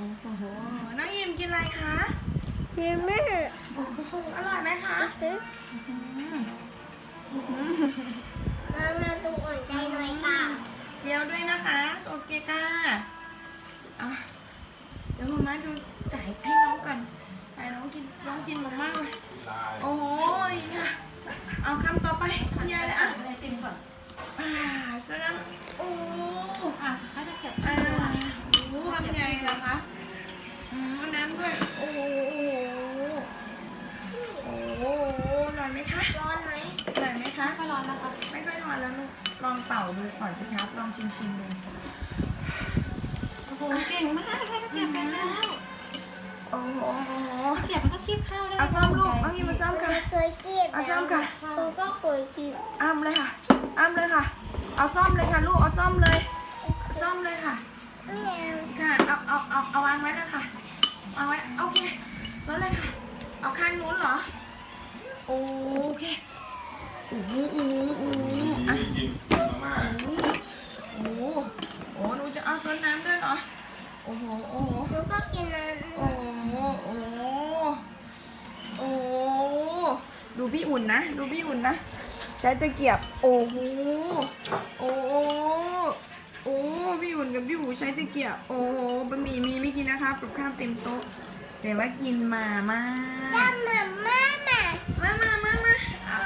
โอ้โหน้องยิมกินอะไรคะพี่แม่โอ้โหอร่อยไหมคะอืมมามาดูอ่อนใจหน่อยค่ะเกี๊ยวด้วยนะคะโอเคค่ะอะเดี๋ยวมาม่าดูจ่ายให้น้องก่อนจ่ายน้องกินน้องกินมามากเลยโอ้ยค่ะเอาคำต่อไปคุณยายเลยอะอะไรติมก่อนอ่าฉะนั้นโอ้อะเขาจะเก็บอ่าโอ้คำใหญ่เหร อคะอืมเอาน้ำด้วย โอ้โหโอ้โหอร่อยไหมคะร้อนไหมร่อยไหมคะก็ร้อนนะคะไม่ค่อยร้อนแล้วลูก ลองเป่าดูก่อนสิครับ ลองชิมชิมๆดูโอ้โหเก่งมากแค่เก็บไปแล้วโอ้โหเก็บมันก็คีบข้าวได้เอาซ่อมลูก เอาหยิบมาซ่อมค่ะ เคยกินเอาซ่อมค่ะกูก็เคยกินอ้ามเลยค่ะ อ้ามเลยค่ะ เอาซ่อมเลยค่ะลูก เอาซ่อมเลยเอาซ่อมเลยค่ะ อ้โหโอ้โหหนูก็กินนะโอ้โหโอ้โหโอ้โหดูพี่อุ่นนะ ดูพี่อุ่นนะ ใช้ตะเกียบ โอ้โหโอ้โหโอ้พี่อุ่นกับพี่หูใช้ตะเกียบ โอ้โหบะหมี่มีไม่กินนะคะกับข้าวเต็มโต๊ะ แต่ว่ากินมามาจ้ามาม่ามามามามามาเอา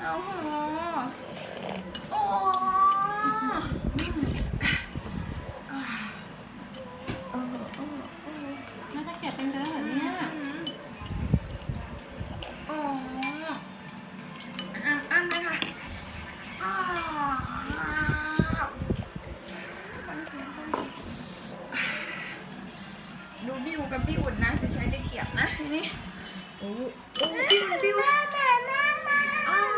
เอาโหโอ้ ดูบิวกับพี่อุ่นนะ จะใช้ได้เกียบนะทีนี้โอ้โอ้บิวบิวมามามามาอ้าว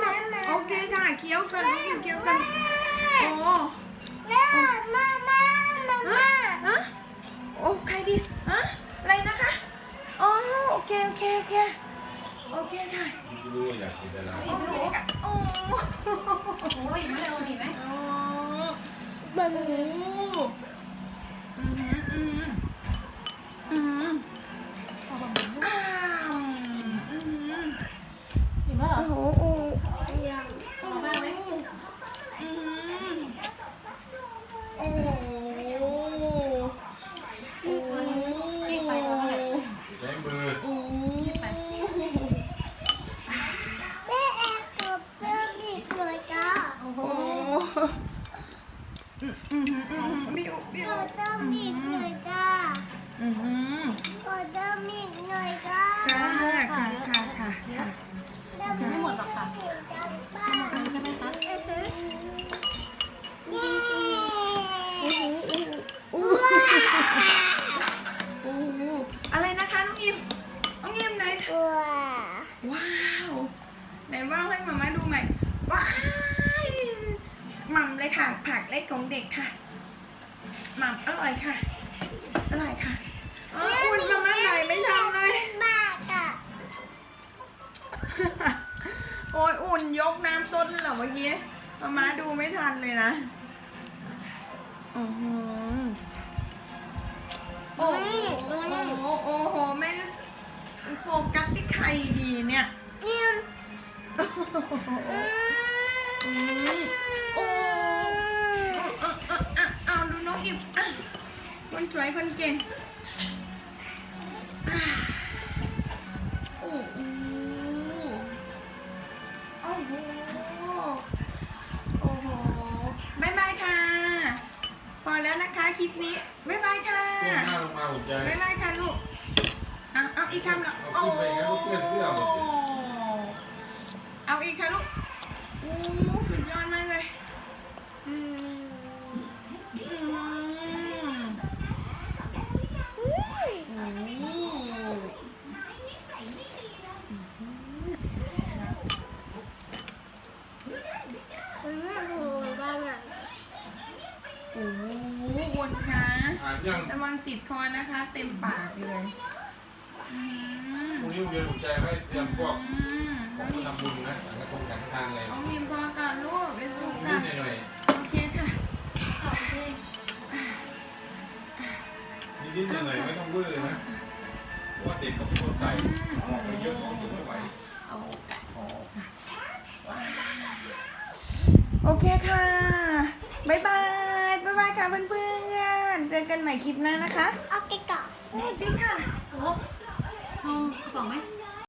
โอเคค่ะเคี้ยวกันน้องบิวเคี้ยวกันโอ้มามามามามาฮะโอ้ใครดีฮะอะไรนะคะอ๋อโอเคโอเคโอเคโอเคค่ะรู้ว่าอยากกินอะไรโอเคค่ะโอ้โอ้ยไม่เอาอีกไหมโอ้บันโหอื วดเพิ่มอีกเลยจ้าอืมอืมกดเพิ่มอีกหน่อยจ้าค่ะค่ะค่ะค่ะค่ะไม่หมดหรอกค่ะจังป้าใช่ไหมคะเย้โอ้โหโอ้โหอะไรนะคะน้องอิมน้องอิมไหนว้าว้าวไหนว่าวให้มาม่าดูใหม่ว้าวหม่ำเลยค่ะ ผักเล็กของเด็กค่ะ หม่ำอร่อยค่ะ อร่อยค่ะอ๋ออุ่นมาม่าไหนไม่ทำเลยบาทอะโอ้ยอุ่นยกน้ำซดเลยเหรอเมื่อกี้มาม่าดูไม่ทันเลยนะอือหือโอ้โหโอ้โหโอ้โหแม่จะโฟกัสที่ใครดีเนี่ย เนี่ยอืมโอ้อ่ คนสวยคนเก่งอะโอ้โหโอ้โหโอ้โหบายบายค่ะ พอแล้วนะคะคลิปนี้บายบายค่ะเพื่อนหน้าลงมาอุ่นใจบายบายค่ะลูกเอาเอาอีกคำละเอาขึ้นไปงั้นลูกเพื่อนเสื้อหมดสิเอาอีกค่ะลูกโอ้ วนคะอ่านยังระวังติดคอนะคะ เต็มปากเลยอืมพรุ่งนี้โรงเรียนอุ่นใจให้เตรียมพวกอืมของมาทำบุญนะสังฆทานสังฆทานอะไรน้องพิมพอก่อนลูกเดี๋ยวจุกนิค่ะ ดหน่อยโอเคค่ะขอบคุณอนิดๆหน่อยๆไม่ต้องเวอร์นะเพราะว่าเด็กกับคนใส่ออกไปเยอะเขาถึงไม่ไหวโอ้กะโอ้กะว้าวโอเคค่ะ บ๊ายบาย บ๊ายบายค่ะเพื่อนๆ เจอกันใหม่คลิปหน้านะคะ เอาไปก่อนสวัสดีค่ะ โอ้เอากระเป๋าไหม